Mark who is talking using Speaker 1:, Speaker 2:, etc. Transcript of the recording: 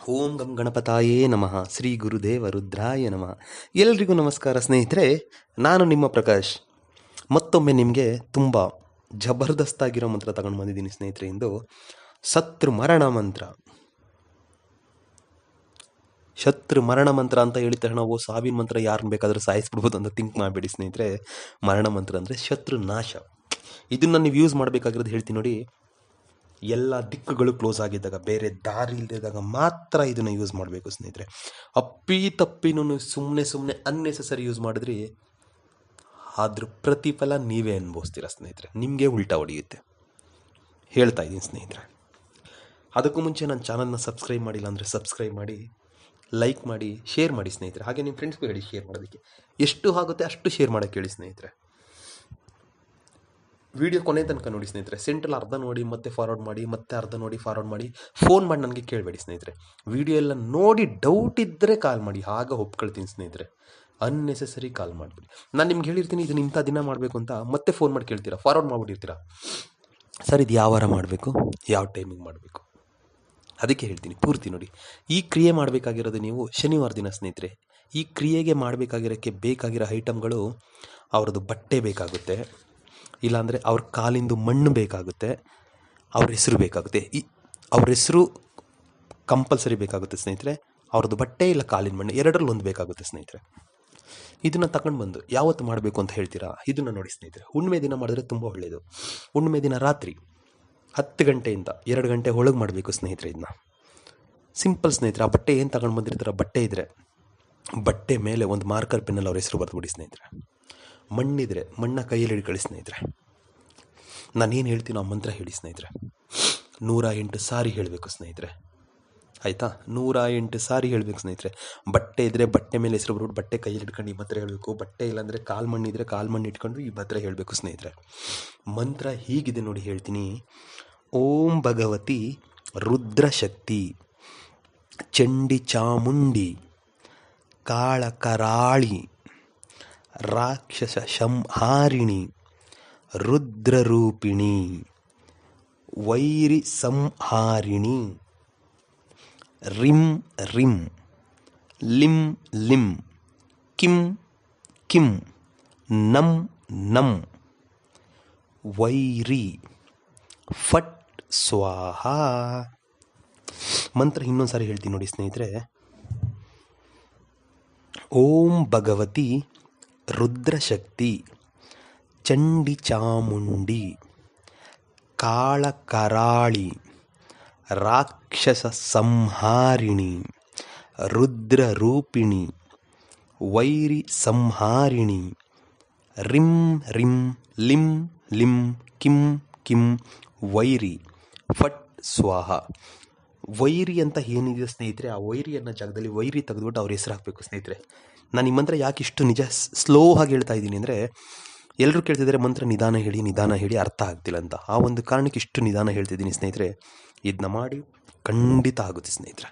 Speaker 1: ಓಂ ಗಂ ಗಣಪತಾಯೇ ನಮಃ. ಶ್ರೀ ಗುರುದೇವ ರುದ್ರಾಯ ನಮಃ. ಎಲ್ರಿಗೂ ನಮಸ್ಕಾರ ಸ್ನೇಹಿತರೆ, ನಾನು ನಿಮ್ಮ ಪ್ರಕಾಶ್. ಮತ್ತೊಮ್ಮೆ ನಿಮಗೆ ತುಂಬ ಜಬರ್ದಸ್ತಾಗಿರೋ ಮಂತ್ರ ತಗೊಂಡು ಬಂದಿದ್ದೀನಿ ಸ್ನೇಹಿತರೆ ಇಂದು. ಶತ್ರು ಮರಣ ಮಂತ್ರ. ಶತ್ರು ಮರಣ ಮಂತ್ರ ಅಂತ ಹೇಳಿದ ತಕ್ಷಣ ಓ ಸಾವಿನ ಮಂತ್ರ ಯಾರನ್ನ ಬೇಕಾದರೂ ಸಾಯಿಸ್ಬಿಡ್ಬೋದು ಅಂತ ಥಿಂಕ್ ಮಾಡಬೇಡಿ ಸ್ನೇಹಿತರೆ. ಮರಣ ಮಂತ್ರ ಅಂದರೆ ಶತ್ರು ನಾಶ. ಇದನ್ನು ನೀವು ಯೂಸ್ ಮಾಡಬೇಕಾಗಿರೋದು ಹೇಳ್ತೀನಿ ನೋಡಿ. ಎಲ್ಲ ದಿಕ್ಕುಗಳು ಕ್ಲೋಸ್ ಆಗಿದ್ದಾಗ, ಬೇರೆ ದಾರಿ ಇಲ್ಲದಿದ್ದಾಗ ಮಾತ್ರ ಇದನ್ನು ಯೂಸ್ ಮಾಡಬೇಕು ಸ್ನೇಹಿತರೆ. ಅಪ್ಪಿ ತಪ್ಪಿನೂ ಸುಮ್ಮನೆ ಸುಮ್ಮನೆ ಅನ್ನೆಸೆಸರಿ ಯೂಸ್ ಮಾಡಿದ್ರಿ ಅದ್ರ ಪ್ರತಿಫಲ ನೀವೇ ಅನುಭವಿಸ್ತೀರ ಸ್ನೇಹಿತರೆ? ನಿಮಗೆ ಉಲ್ಟಾ ಹೊಡೆಯುತ್ತೆ ಹೇಳ್ತಾ ಇದ್ದೀನಿ ಸ್ನೇಹಿತರೆ. ಅದಕ್ಕೂ ಮುಂಚೆ ನನ್ನ ಚಾನಲ್ನ ಸಬ್ಸ್ಕ್ರೈಬ್ ಮಾಡಿಲ್ಲ ಅಂದರೆ ಸಬ್ಸ್ಕ್ರೈಬ್ ಮಾಡಿ ಲೈಕ್ ಮಾಡಿ ಶೇರ್ ಮಾಡಿ ಸ್ನೇಹಿತರೆ. ಹಾಗೆ ನಿಮ್ಮ ಫ್ರೆಂಡ್ಸ್ಗೂ ಹೇಳಿ ಶೇರ್ ಮಾಡೋದಕ್ಕೆ. ಎಷ್ಟು ಆಗುತ್ತೆ ಅಷ್ಟು ಶೇರ್ ಮಾಡೋಕ್ಕೆ ಹೇಳಿ ಸ್ನೇಹಿತರೆ. ವಿಡಿಯೋ ಕೊನೆ ತನಕ ನೋಡಿ ಸ್ನೇಹಿತರೆ ಸೆಂಟ್ರಲ್ ಅರ್ಧ ನೋಡಿ, ಮತ್ತೆ ಫಾರ್ವರ್ಡ್ ಮಾಡಿ, ಮತ್ತೆ ಅರ್ಧ ನೋಡಿ ಫಾರ್ವರ್ಡ್ ಮಾಡಿ ಫೋನ್ ಮಾಡಿ ನನಗೆ ಕೇಳಬೇಡಿ ಸ್ನೇಹಿತರೆ. ವಿಡಿಯೋ ಎಲ್ಲ ನೋಡಿ ಡೌಟ್ ಇದ್ದರೆ ಕಾಲ್ ಮಾಡಿ, ಆಗ ಒಪ್ಕೊಳ್ತೀನಿ ಸ್ನೇಹಿತರೆ. ಅನ್ನೆಸೆಸರಿ ಕಾಲ್ ಮಾಡಿಬಿಡಿ. ನಾನು ನಿಮ್ಗೆ ಹೇಳಿರ್ತೀನಿ, ಇದನ್ನು ಇಂಥ ದಿನ ಮಾಡಬೇಕು ಅಂತ ಮತ್ತೆ ಫೋನ್ ಮಾಡಿ ಕೇಳ್ತೀರಾ? ಫಾರ್ವರ್ಡ್ ಮಾಡಿಬಿಟ್ಟಿರ್ತೀರಾ? ಸರ್, ಇದು ಯಾವ ವಾರ ಮಾಡಬೇಕು? ಯಾವ ಟೈಮಿಗೆ ಮಾಡಬೇಕು? ಅದಕ್ಕೆ ಹೇಳ್ತೀನಿ, ಪೂರ್ತಿ ನೋಡಿ. ಈ ಕ್ರಿಯೆ ಮಾಡಬೇಕಾಗಿರೋದು ನೀವು ಶನಿವಾರ ದಿನ ಸ್ನೇಹಿತರೆ. ಈ ಕ್ರಿಯೆಗೆ ಮಾಡಬೇಕಾಗಿರೋಕ್ಕೆ ಬೇಕಾಗಿರೋ ಐಟಮ್ಗಳು ಅವ್ರದ್ದು ಬಟ್ಟೆ ಬೇಕಾಗುತ್ತೆ. ಇಲ್ಲಾಂದರೆ ಅವ್ರ ಕಾಲಿಂದು ಮಣ್ಣು ಬೇಕಾಗುತ್ತೆ, ಅವ್ರ ಹೆಸರು ಬೇಕಾಗುತ್ತೆ. ಈ ಅವ್ರ ಹೆಸರು ಕಂಪಲ್ಸರಿ ಬೇಕಾಗುತ್ತೆ ಸ್ನೇಹಿತರೆ. ಅವ್ರದ್ದು ಬಟ್ಟೆ ಇಲ್ಲ ಕಾಲಿನ ಮಣ್ಣು, ಎರಡರಲ್ಲಿ ಒಂದು ಬೇಕಾಗುತ್ತೆ ಸ್ನೇಹಿತರೆ. ಇದನ್ನು ತಗೊಂಡು ಬಂದು ಯಾವತ್ತು ಮಾಡಬೇಕು ಅಂತ ಹೇಳ್ತೀರಾ? ಇದನ್ನು ನೋಡಿ ಸ್ನೇಹಿತರೆ. ಹುಣ್ಣಿಮೆ ದಿನ ಮಾಡಿದ್ರೆ ತುಂಬ ಒಳ್ಳೆಯದು ಹುಣ್ಣಿಮೆ ದಿನ ರಾತ್ರಿ ಹತ್ತು ಗಂಟೆಯಿಂದ ಎರಡು ಗಂಟೆ ಒಳಗೆ ಮಾಡಬೇಕು ಸ್ನೇಹಿತರೆ ಇದನ್ನ. ಸಿಂಪಲ್ ಸ್ನೇಹಿತರೆ, ಆ ಬಟ್ಟೆ ಏನು ತಗೊಂಡು ಬಂದಿರ್ತಾರೆ ಬಟ್ಟೆ ಇದ್ದರೆ ಬಟ್ಟೆ ಮೇಲೆ ಒಂದು ಮಾರ್ಕರ್ ಪೆನ್ನಲ್ಲಿ ಅವ್ರ ಹೆಸರು ಬರೆದ್ಬಿಡಿ ಸ್ನೇಹಿತರೆ. ಮಣ್ಣಿದ್ರೆ, ಮಣ್ಣ ಕೈಯಲ್ಲಿ ಹಿಡ್ಕೊಳ್ಳಿ ಸ್ನೇಹಿತರೆ. ನಾನೇನು ಹೇಳ್ತೀನೋ ಆ ಮಂತ್ರ ಹೇಳಿ ಸ್ನೇಹಿತರೆ. ನೂರ ಎಂಟು ಸಾರಿ ಹೇಳಬೇಕು ಸ್ನೇಹಿತರೆ. ಆಯಿತಾ? ನೂರ ಎಂಟು ಸಾರಿ ಹೇಳಬೇಕು ಸ್ನೇಹಿತರೆ. ಬಟ್ಟೆ ಇದ್ದರೆ ಬಟ್ಟೆ ಮೇಲೆ ಹೆಸರು ಬರ್ಬಿಟ್ಟು ಬಟ್ಟೆ ಕೈಯಲ್ಲಿ ಇಟ್ಕೊಂಡು ಈ ಮಂತ್ರ ಹೇಳಬೇಕು. ಬಟ್ಟೆ ಇಲ್ಲಾಂದರೆ ಕಾಲು ಮಣ್ಣಿದ್ರೆ ಕಾಲು ಮಣ್ಣು ಇಟ್ಕೊಂಡು ಈ ಮಂತ್ರ ಹೇಳಬೇಕು ಸ್ನೇಹಿತರೆ. ಮಂತ್ರ ಹೀಗಿದೆ ನೋಡಿ ಹೇಳ್ತೀನಿ. ಓಂ ಭಗವತಿ ರುದ್ರಶಕ್ತಿ ಚಂಡಿ ಚಾಮುಂಡಿ ಕಾಳಕರಾಳಿ ರಾಕ್ಷಸ ಸಂಹಾರಿಣಿ, ರುದ್ರರೂಪಿಣಿ, ವೈರಿ ಸಂಹಾರಿಣಿ. ರಿಂ ರಿಂ, ಲಿಂ ಲಿಂ, ಕಿಂ ಕಿಂ, ನಂ ನಂ. ವೈರಿ, ಫಟ್ ಸ್ವಾಹ. ಮಂತ್ರ ಇನ್ನೊಂದು ಸಾರಿ ಹೇಳ್ತೀನಿ ನೋಡಿ ಸ್ನೇಹಿತರೆ. ಓಂ ಭಗವತಿ रुद्रशक्ति चण्डिचामुण्डि काळकराळि राक्षससंहारिणि रुद्ररूपिणी वैरिसंहारिणि रिं रिं लिं लिं किं किं वैरि फट् स्वाहा ವೈರಿ ಅಂತ ಏನಿದೆ ಸ್ನೇಹಿತರೆ, ಆ ವೈರಿ ಅನ್ನೋ ಜಾಗದಲ್ಲಿ ವೈರಿ ತೆಗೆದುಬಿಟ್ಟು ಅವ್ರ ಹೆಸರು ಹಾಕಬೇಕು ಸ್ನೇಹಿತರೆ. ನಾನು ನಿಮ್ಮ ಮಂತ್ರ ಯಾಕೆ ಇಷ್ಟು ನಿಜ ಸ್ಲೋ ಆಗಿ ಹೇಳ್ತಾ ಇದ್ದೀನಿ ಅಂದರೆ ಎಲ್ಲರೂ ಕೇಳ್ತಿದ್ದಾರೆ ಮಂತ್ರ ನಿಧಾನ ಹೇಳಿ ನಿಧಾನ ಹೇಳಿ ಅರ್ಥ ಆಗ್ತಿಲ್ಲ ಅಂತ. ಆ ಒಂದು ಕಾರಣಕ್ಕೆ ಇಷ್ಟು ನಿಧಾನ ಹೇಳ್ತಿದ್ದೀನಿ ಸ್ನೇಹಿತರೆ. ಇದನ್ನ ಮಾಡಿ ಖಂಡಿತ ಆಗುತ್ತೆ ಸ್ನೇಹಿತರೆ.